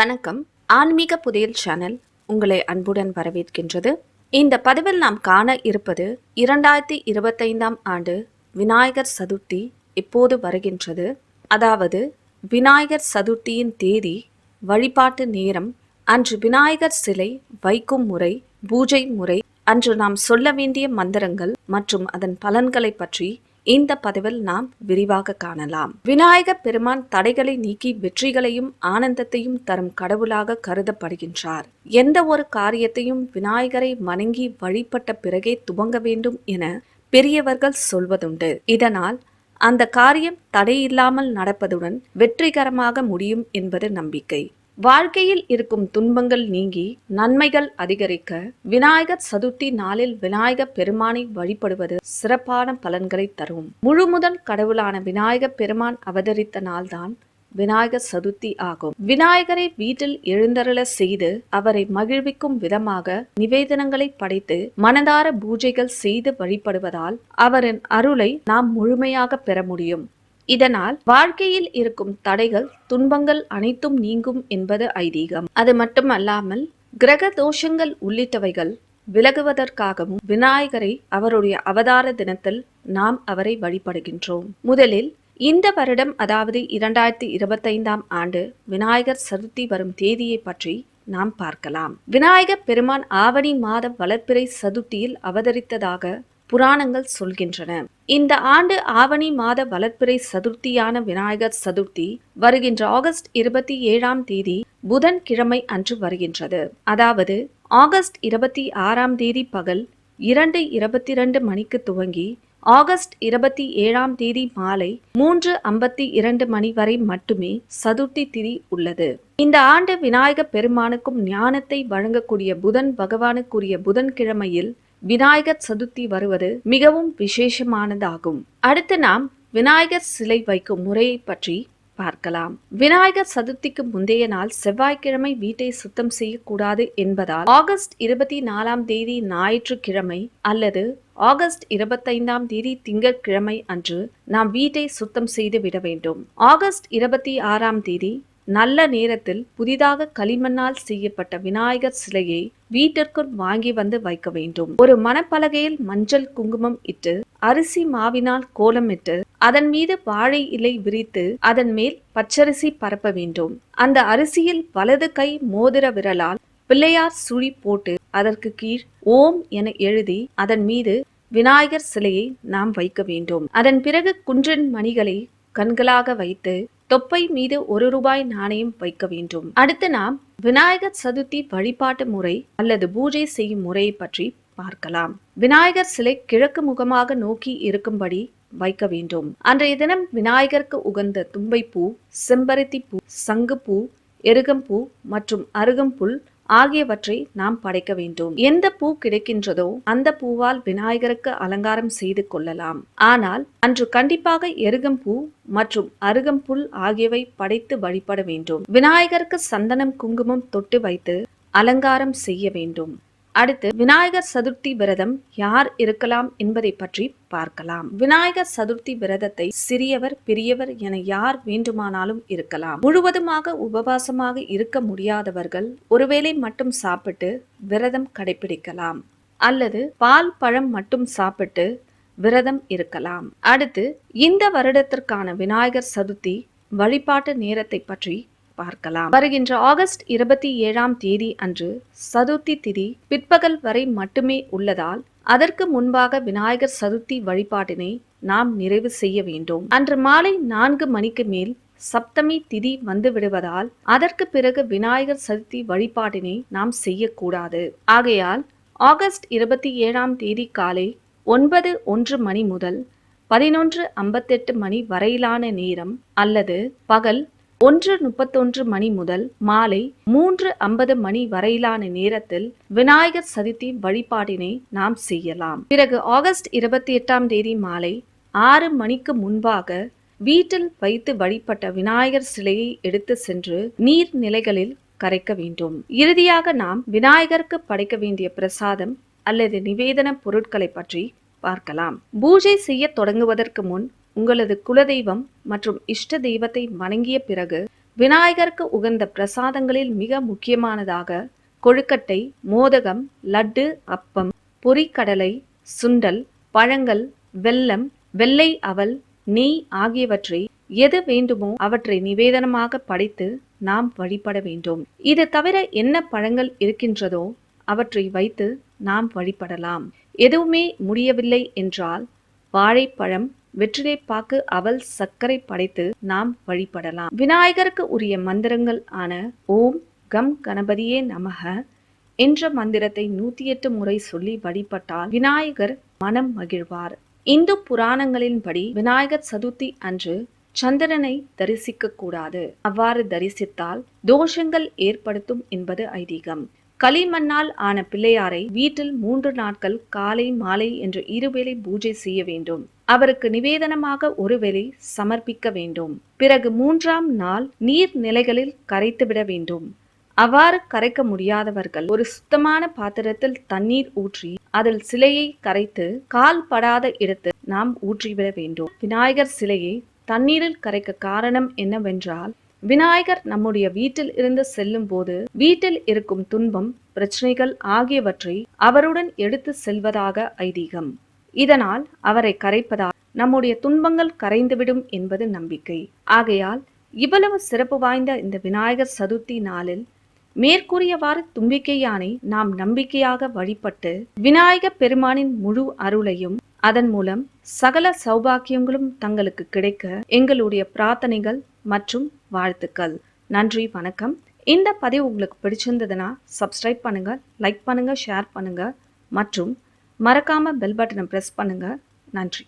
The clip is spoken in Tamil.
வணக்கம். ஆன்மீக புதையல் சேனல் உங்களை அன்புடன் வரவேற்கின்றது. இந்த பதிவில் நாம் காண இருப்பது இரண்டாயிரத்தி இருபத்தைந்தாம் ஆண்டு விநாயகர் சதுர்த்தி எப்போது வருகின்றது. அதாவது விநாயகர் சதுர்த்தியின் தேதி வழிபாட்டு நேரம் அன்று விநாயகர் சிலை வைக்கும் முறை பூஜை முறை அன்று நாம் சொல்ல வேண்டிய மந்திரங்கள் மற்றும் அதன் பலன்களை பற்றி இந்த பதிவில் நாம் விரிவாக காணலாம். விநாயக பெருமான் தடைகளை நீக்கி வெற்றிகளையும் ஆனந்தத்தையும் தரும் கடவுளாக கருதப்படுகின்றார். எந்த ஒரு காரியத்தையும் விநாயகரை வணங்கி வழிபட்ட பிறகே துவங்க வேண்டும் என பெரியவர்கள் சொல்வதுண்டு. இதனால் அந்த காரியம் தடையில்லாமல் நடப்பதுடன் வெற்றிகரமாக முடியும் என்பது நம்பிக்கை. வாழ்க்கையில் இருக்கும் துன்பங்கள் நீங்கி நன்மைகள் அதிகரிக்க விநாயகர் சதுர்த்தி நாளில் விநாயகர் பெருமானை வழிபடுவது சிறப்பான பலன்களை தரும். முழுமுதல் கடவுளான விநாயக பெருமான் அவதரித்த நாள்தான் விநாயகர் சதுர்த்தி ஆகும். விநாயகரை வீட்டில் எழுந்தருள செய்து அவரை மகிழ்விக்கும் விதமாக நிவேதனங்களை படைத்து மனதார பூஜைகள் செய்து வழிபடுவதால் அவரின் அருளை நாம் முழுமையாக பெற முடியும். இதனால் வாழ்க்கையில் இருக்கும் தடைகள் துன்பங்கள் அனைத்தும் நீங்கும் என்பது ஐதீகம். அது மட்டுமல்லாமல் கிரக தோஷங்கள் உள்ளிட்டவைகள் விலகுவதற்காகவும் விநாயகரை அவருடைய அவதார தினத்தில் நாம் அவரை வழிபடுகின்றோம். முதலில் இந்த வருடம் அதாவது இரண்டாயிரத்தி இருபத்தைந்தாம் ஆண்டு விநாயகர் சதுர்த்தி வரும் தேதியை பற்றி நாம் பார்க்கலாம். விநாயகர் பெருமான் ஆவணி மாத வளர்ப்பிறை சதுர்த்தியில் அவதரித்ததாக புராணங்கள் சொல்கின்றன. இந்த ஆண்டு ஆவணி மாத வளர்ப்பிறை சதுர்த்தியான விநாயகர் சதுர்த்தி வருகின்ற ஆகஸ்ட் இருபத்தி ஏழாம் தேதி புதன் கிழமை அன்று வருகின்றது. அதாவது ஆகஸ்ட் இருபத்தி ஆறாம் தேதி பகல் இரண்டு இருபத்தி இரண்டு மணிக்கு துவங்கி ஆகஸ்ட் இருபத்தி ஏழாம் தேதி மாலை மூன்று ஐம்பத்தி இரண்டு மணி வரை மட்டுமே சதுர்த்தி திதி உள்ளது. இந்த ஆண்டு விநாயக பெருமானுக்கும் ஞானத்தை வழங்கக்கூடிய புதன் பகவானுக்குரிய புதன்கிழமையில் விநாயகர் சதுர்த்தி வருவது மிகவும் விசேஷமானதாகும். அடுத்து நாம் விநாயகர் சிலை வைக்கும் முறையை பற்றி பார்க்கலாம். விநாயகர் சதுர்த்திக்கு முந்தைய நாள் செவ்வாய்க்கிழமை வீட்டை சுத்தம் செய்யக்கூடாது என்பதால் ஆகஸ்ட் இருபத்தி நாலாம் தேதி ஞாயிற்றுக்கிழமை அல்லது ஆகஸ்ட் இருபத்தைந்தாம் தேதி திங்கட்கிழமை அன்று நாம் வீட்டை சுத்தம் செய்து விட வேண்டும். ஆகஸ்ட் இருபத்தி ஆறாம் தேதி நல்ல நேரத்தில் புதிதாக களிமண்ணால் செய்யப்பட்ட விநாயகர் சிலையை வீட்டிற்குள் வாங்கி வந்து வைக்க வேண்டும். ஒரு மணப்பலகையில் மஞ்சள் குங்குமம் இட்டு அரிசி மாவினால் கோலமிட்டு அதன் மீது வாழை இலை விரித்து அதன் மேல் பச்சரிசி பரப்ப வேண்டும். அந்த அரிசியில் வலது கை மோதிர விரலால் பிள்ளையார் சுழி போட்டு அதற்கு கீழ் ஓம் என எழுதி அதன் மீது விநாயகர் சிலையை நாம் வைக்க வேண்டும். அதன் பிறகு குன்றின் மணிகளை கண்களாக வைத்து தொப்பை மீது ஒரு ரூபாய் நாணயம் வைக்க வேண்டும். அடுத்து நாம் விநாயகர் சதுர்த்தி வழிபாட்டு முறை அல்லது பூஜை செய்யும் முறையை பற்றி பார்க்கலாம். விநாயகர் சிலை கிழக்கு முகமாக நோக்கி இருக்கும்படி வைக்க வேண்டும். அன்றைய தினம் விநாயகருக்கு உகந்த தும்பைப்பூ செம்பருத்தி பூ சங்குப்பூ எருகம்பூ மற்றும் அருகம்புல் ஆகியவற்றை நாம் படைக்க வேண்டும். எந்த பூ கிடைக்கின்றதோ அந்த பூவால் விநாயகருக்கு அலங்காரம் செய்து கொள்ளலாம். ஆனால் அன்று கண்டிப்பாக எருகம்பூ மற்றும் அருகம்புல் ஆகியவை படைத்து வழிபட வேண்டும். விநாயகருக்கு சந்தனம் குங்குமம் தொட்டு வைத்து அலங்காரம் செய்ய வேண்டும். அடுத்து விநாயகர் சதுர்த்தி விரதம் யார் இருக்கலாம் என்பதை பற்றி பார்க்கலாம். விநாயகர் சதுர்த்தி விரதத்தை சிறியவர் பெரியவர் என யார் வேண்டுமானாலும் இருக்கலாம். முழுவதுமாக உபவாசமாக இருக்க முடியாதவர்கள் ஒருவேளை மட்டும் சாப்பிட்டு விரதம் கடைபிடிக்கலாம் அல்லது பால் பழம் மட்டும் சாப்பிட்டு விரதம் இருக்கலாம். அடுத்து இந்த வருடத்திற்கான விநாயகர் சதுர்த்தி வழிபாட்டு நேரத்தை பற்றி பார்க்கலாம். வருகின்ற ஆகஸ்ட் இருபத்தி ஏழாம் தேதி அன்று சதுர்த்தி திதி பிற்பகல் வரை மட்டுமே உள்ளதால் அதற்கு முன்பாக விநாயகர் சதுர்த்தி வழிபாட்டினை நாம் நிறைவு செய்ய வேண்டும். அன்று மாலை நான்கு மணிக்கு மேல் சப்தமி திதி வந்து விடுவதால் அதற்கு பிறகு விநாயகர் சதுர்த்தி வழிபாட்டினை நாம் செய்யக்கூடாது. ஆகையால் ஆகஸ்ட் இருபத்தி ஏழாம் தேதி காலை ஒன்பது ஒன்று மணி முதல் பதினொன்று ஐம்பத்தெட்டு மணி வரையிலான நேரம் அல்லது பகல் ஒன்று முப்பத்தொன்று மணி முதல் மாலை மூன்று ஐம்பது மணி வரையிலான நேரத்தில் விநாயகர் சதுர்த்தி வழிபாட்டினை நாம் செய்யலாம். பிறகு ஆகஸ்ட் இருபத்தி எட்டாம் தேதி மாலை ஆறு மணிக்கு முன்பாக வீட்டில் வைத்து வழிபட்ட விநாயகர் சிலையை எடுத்து சென்று நீர் நிலைகளில் கரைக்க வேண்டும். இறுதியாக நாம் விநாயகருக்கு படைக்க வேண்டிய பிரசாதம் அல்லது நிவேதன பொருட்களை பற்றி பார்க்கலாம். பூஜை செய்ய தொடங்குவதற்கு முன் உங்களது குலதெய்வம் மற்றும் இஷ்ட தெய்வத்தை வணங்கிய பிறகு விநாயகருக்கு உகந்த பிரசாதங்களில் மிக முக்கியமானதாக கொழுக்கட்டை மோதகம் லட்டு அப்பம் பொறிக்கடலை சுண்டல் பழங்கள் வெல்லம் வெள்ளை அவல் நெய் ஆகியவற்றை எது வேண்டுமோ அவற்றை நிவேதனமாக படைத்து நாம் வழிபட வேண்டும். இது தவிர என்ன பழங்கள் இருக்கின்றதோ அவற்றை வைத்து நாம் வழிபடலாம். எதுவுமே முடியவில்லை என்றால் வாழைப்பழம் வெற்றிலைப்பாக்கு அவல் சர்க்கரை படைத்து நாம் வழிபடலாம். விநாயகருக்கு உரிய மந்திரங்கள் ஆன ஓம் கம் கணபதியே நமக என்ற மந்திரத்தை நூத்தி எட்டு முறை சொல்லி வழிபட்டால் விநாயகர் மனம் மகிழ்வார். இந்து புராணங்களின்படி விநாயகர் சதுர்த்தி அன்று சந்திரனை தரிசிக்க கூடாது அவ்வாறு தரிசித்தால் தோஷங்கள் ஏற்படுத்தும் என்பது ஐதீகம். களிமண்ணால் ஆன பிள்ளையாரை வீட்டில் மூன்று நாட்கள் காலை மாலை என்று இருவேளை பூஜை செய்ய வேண்டும். அவருக்கு நிவேதனமாக ஒருவேளை சமர்ப்பிக்க வேண்டும். பிறகு மூன்றாம் நாள் நீர் நிலைகளில் கரைத்துவிட வேண்டும். அவ்வாறு கரைக்க முடியாதவர்கள் ஒரு சுத்தமான பாத்திரத்தில் தண்ணீர் ஊற்றி அதில் சிலையை கரைத்து கால் படாத இடத்தில் நாம் ஊற்றிவிட வேண்டும். விநாயகர் சிலையை தண்ணீரில் கரைக்க காரணம் என்னவென்றால் விநாயகர் நம்முடைய வீட்டில் இருந்து செல்லும் போது வீட்டில் இருக்கும் துன்பம் பிரச்சனைகள் ஆகியவற்றை அவருடன் எடுத்து செல்வதாக ஐதீகம். இதனால் அவரை கரைப்பதால் நம்முடைய துன்பங்கள் கரைந்துவிடும் என்பது நம்பிக்கை. ஆகையால் இவ்வளவு சிறப்பு வாய்ந்த இந்த விநாயகர் சதுர்த்தி நாளில் மேற்கூறியவாறு தும்பிக்கையானை நாம் நம்பிக்கையாக வழிபட்டு விநாயக பெருமானின் முழு அருளையும் அதன் மூலம் சகல சௌபாக்கியங்களும் தங்களுக்கு கிடைக்க எங்களுடைய பிரார்த்தனைகள் மற்றும் வாழ்த்துக்கள். நன்றி வணக்கம். இந்த பதிவு உங்களுக்கு பிடிச்சிருந்ததுன்னா சப்ஸ்கிரைப் பண்ணுங்க லைக் பண்ணுங்க ஷேர் பண்ணுங்க மற்றும் மறக்காம பெல் பட்டனை ப்ரெஸ் பண்ணுங்க. நன்றி.